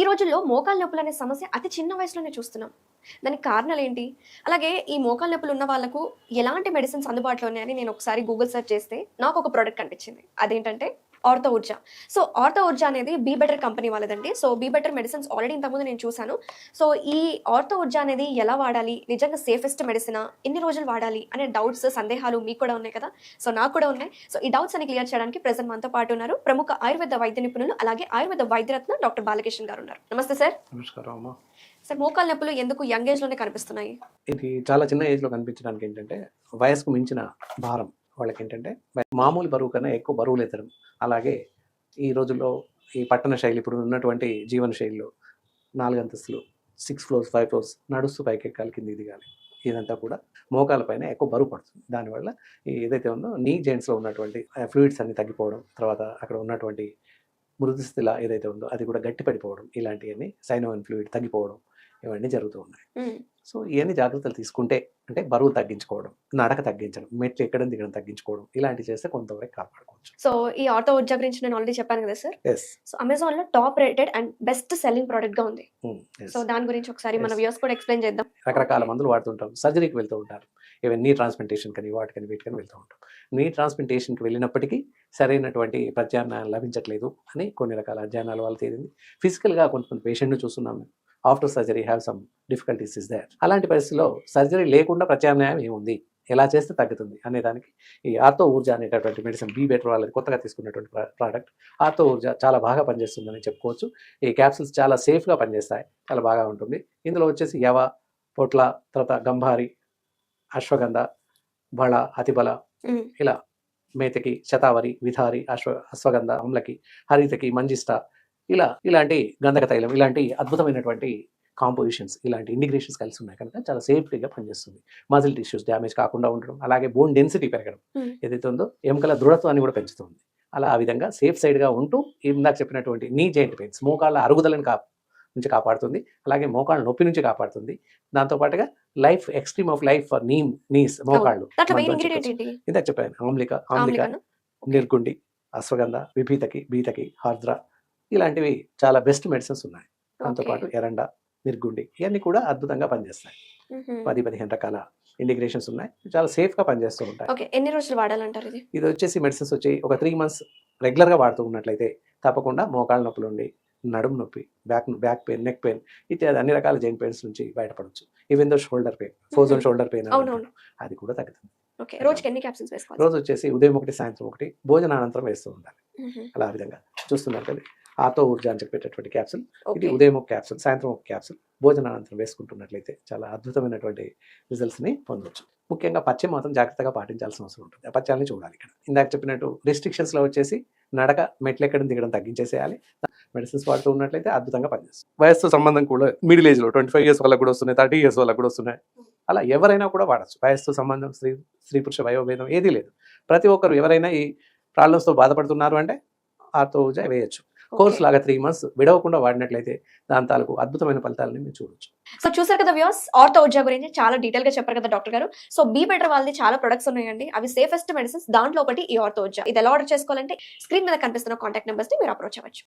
ఈ రోజుల్లో మోకాలు నొప్పులు అనే సమస్య అతి చిన్న వయసులోనే చూస్తున్నాం. దానికి కారణాలు ఏంటి? అలాగే ఈ మోకాలు నొప్పులు ఉన్న వాళ్ళకు ఎలాంటి మెడిసిన్స్ అందుబాటులో ఉన్నాయని నేను ఒకసారి గూగుల్ సెర్చ్ చేస్తే నాకు ఒక ప్రోడక్ట్ కనిపించింది. అదేంటంటే ortho Urja so ortho Urja అనేది be better company వాళ్ళదండి. So be better medicines already ఇంతకుముందు నేను చూశాను. సో ఈ ఆర్థో ఊర్జా అనేది ఎలా వాడాలి? నిజంగా సేఫెస్ట్ మెడిసిన్? ఎన్ని రోజులు వాడాలి? అనే డౌట్స్ సందేహాలు మీకు కూడా ఉన్నాయి కదా? సో నాకు కూడా ఉన్నాయి. సో ఈ డౌట్స్ అని క్లియర్ చేయడానికి ప్రజెంట్ మనతో పాటు ఉన్నారు. ప్రముఖ ఆయుర్వేద వైద్య నిపుణులు అలాగే ఆయుర్వేద వైద్యరత్న డాక్టర్ బాలకృష్ణ గారు ఉన్నారు. నమస్తే సార్. నమస్కారం సార్ మోకాలు నొప్పులు ఎందుకు యంగ్ ఏజ్లోనే కనిపిస్తున్నాయి? ఇది చాలా చిన్న ఏజ్లో కనిపించడానికి ఏంటంటే వయసుకు మించిన భారం. వాళ్ళకి ఏంటంటే మామూలు బరువు కన్నా ఎక్కువ బరువులు ఎత్తడం అలాగే ఈ రోజుల్లో ఈ పట్టణ శైలి ఇప్పుడు ఉన్నటువంటి జీవన శైలిలో నాలుగు అంతస్తులు సిక్స్ ఫ్లోర్స్ ఫైవ్ ఫ్లోర్స్ నడుస్తూ పైకి ఎక్కాలి కింద దిగాలి ఇదంతా కూడా మోకాల పైన ఎక్కువ బరువు పడుతుంది. దానివల్ల ఏదైతే ఉందో నీ జెంట్స్లో ఉన్నటువంటి ఫ్లూయిడ్స్ అన్ని తగ్గిపోవడం తర్వాత అక్కడ ఉన్నటువంటి మృదు స్థితిలా ఏదైతే ఉందో అది కూడా గట్టి పడిపోవడం ఇలాంటివన్నీ సైనోవన్ ఫ్లూయిడ్ తగ్గిపోవడం ఇవన్నీ జరుగుతూ ఉన్నాయి. సో ఇవన్నీ జాగ్రత్తలు తీసుకుంటే అంటే బరువు తగ్గించుకోవడం నడక తగ్గించడం మెట్లు ఎక్కడం దిగడం తగ్గించుకోవడం ఇలాంటివి చేస్తే కొంతవరకు కాపాడుకోవచ్చు. సో ఈ ఆటో ఊర్జా గురించి నేను ఆల్రెడీ చెప్పాను కదా సార్? సో అమెజాన్లో top rated and best selling ప్రోడక్ట్గా ఉంది సో దాని గురించి ఒకసారి మన. వ్యూస్ కూడా ఎక్స్ప్లెయిన్ చేద్దాం. రకరకాల మందులు వాడుతుంటాం. సర్జరీకి వెళ్తూ ఉంటారు. ఈవెన్ నీ ట్రాన్స్ప్లాంటేషన్ కానీ వాటికని వీటికని వెళ్తూ ఉంటాం. నీ ట్రాన్స్ప్లాంటేషన్కి వెళ్ళినప్పటికీ సరైనటువంటి ప్రత్యామ్నాయం లభించట్లేదు అని కొన్ని రకాల అధ్యయనాల వల్ల తేలింది. ఫిజికల్గా కొంతమంది పేషెంట్ని చూస్తున్నాం మేము. After surgery have some difficulties is there. అలాంటి పరిస్థితుల్లో సర్జరీ లేకుండా ప్రత్యామ్నాయం ఏముంది? ఎలా చేస్తే తగ్గుతుంది? అనే దానికి ఈ ఆర్తో ఊర్జా అనేటటువంటి మెడిసిన్ బీ బెటర్ వాళ్ళది కొత్తగా తీసుకున్నటువంటి ప్రోడక్ట్ ఆర్తో ఊర్జా చాలా బాగా పనిచేస్తుందని చెప్పుకోవచ్చు. ఈ క్యాప్సిల్స్ చాలా సేఫ్గా పనిచేస్తాయి. చాలా బాగా ఉంటుంది. ఇందులో వచ్చేసి యవ పొట్ల తర్వాత గంభారి అశ్వగంధ బళ అతిబల. ఇలా మేతకి శతావరి విధారి అశ్వ అశ్వగంధ అమ్లకి హరితకి మంజిష్ట ఇలా ఇలాంటి గంధక తైలం ఇలాంటి అద్భుతమైనటువంటి కాంపోజిషన్స్ ఇలాంటి ఇంటిగ్రేషన్స్ కలిసి ఉన్నాయి కనుక చాలా సేఫ్టీగా పనిచేస్తుంది. మజిల్ టిష్యూస్ డ్యామేజ్ కాకుండా ఉండడం అలాగే బోన్ డెన్సిటీ పెరగడం Hmm. ఏదైతే ఉందో ఎముకల దృఢత్వాన్ని కూడా పెంచుతుంది. అలా ఆ విధంగా సేఫ్ సైడ్గా ఉంటూ ఇందాక చెప్పినటువంటి నీ జాయింట్ పెయిన్స్ మోకాళ్ళ అరుగుదలను కా నుంచి కాపాడుతుంది అలాగే మోకాళ్ళ నొప్పి నుంచి కాపాడుతుంది. దాంతోపాటుగా life extreme of life for knee knees మోకాళ్ళు. ఇందాక చెప్పాను ఆమ్లిక ఆమ్లిక? నిర్గుండి అశ్వగంధ విభీతకి బీతకి హార్ద్ర ఇలాంటివి చాలా బెస్ట్ మెడిసిన్స్ ఉన్నాయి. దాంతోపాటు ఎరండ నిర్గుండి ఇవన్నీ కూడా అద్భుతంగా పనిచేస్తాయి. పది పదిహేను రకాల ఇంటిగ్రేషన్స్ ఉన్నాయి. చాలా సేఫ్గా పనిచేస్తూ ఉంటాయి. ఎన్ని రోజులు వాడాలంటారు ఇది? ఇది వచ్చేసి మెడిసిన్స్ వచ్చి ఒక త్రీ మంత్స్ రెగ్యులర్గా వాడుతూ ఉన్నట్లయితే తప్పకుండా మోకాళ్ళ నొప్పులు ఉండి నడుము నొప్పి back back pain neck pain ఇత్యాది అన్ని రకాల జాయింట్ పెయిన్స్ నుంచి బయటపడవచ్చు even though shoulder pain frozen shoulder pain అది కూడా తగ్గుతుంది. రోజు వచ్చేసి ఉదయం ఒకటి సాయంత్రం ఒకటి భోజనానంతరం వేస్తూ ఉండాలి. అలా విధంగా చూస్తున్నారు కదా. ఆతో ఊర్జా అని చెప్పేటటువంటి క్యాప్సిల్ ఇది ఉదయం ఒక క్యాప్సిల్ సాయంత్రం ఒక క్యాప్సిల్ భోజనానంతరం వేసుకుంటున్నట్లయితే చాలా అద్భుతమైనటువంటి రిజల్ట్స్ని పొందవచ్చు ముఖ్యంగా పచ్చయం మాత్రం జాగ్రత్తగా పాటించాల్సిన అవసరం ఉంటుంది. ఆ చూడాలి ఇక్కడ. ఇందాక చెప్పినట్టు రెస్ట్రిక్షన్స్లో వచ్చేసి నడక మెట్లెక్కడం దిగడం తగ్గించేసేయాలి. మెడిసిన్స్ వాడుతూ ఉన్నట్లయితే అద్భుతంగా పనిచేస్తుంది. వయస్సు సంబంధం కూడా మిడిల్ ఏజ్లో ట్వంటీ ఫైవ్ ఇయర్స్ వాళ్ళకి కూడా వస్తున్నాయి థర్టీ ఇయర్స్ వాళ్ళకి కూడా వస్తున్నాయి. అలా ఎవరైనా కూడా వాడచ్చు. వయస్సు సంబంధం స్త్రీ స్త్రీ పురుష వయోభేదం ఏదీ లేదు. ప్రతి ఒక్కరు ఎవరైనా ఈ ప్రాబ్లమ్స్తో బాధపడుతున్నారు అంటే ఆతో వేయచ్చు. కోర్స్ లాగా త్రీ మంత్స్ విడవకుండా వాడినట్లయితే దాని తాలూకు అద్భుతమైన ఫలితాలని మీరు చూడొచ్చు. సో చూసారు కదా వ్యూస్ ఆర్థో ఊర్జా గురించి చాలా డీటెయిల్గా చెప్పారు కదా డాక్టర్ గారు. సో బీ బెటర్ వాళ్ళది చాలా ప్రొడక్ట్స్ ఉన్నాయండి. అవి సేఫెస్ట్ మెడిసిన్స్ దాంట్లో ఒకటి ఈ ఆర్థో ఊర్జా ఇది ఎలా ఆర్డర్ చేసుకోవాలంటే స్క్రీన్ మీద కనిపిస్తున్న కాంటాక్ట్ నెంబర్స్ని మీరు అప్రోచ్ అవ్వచ్చు.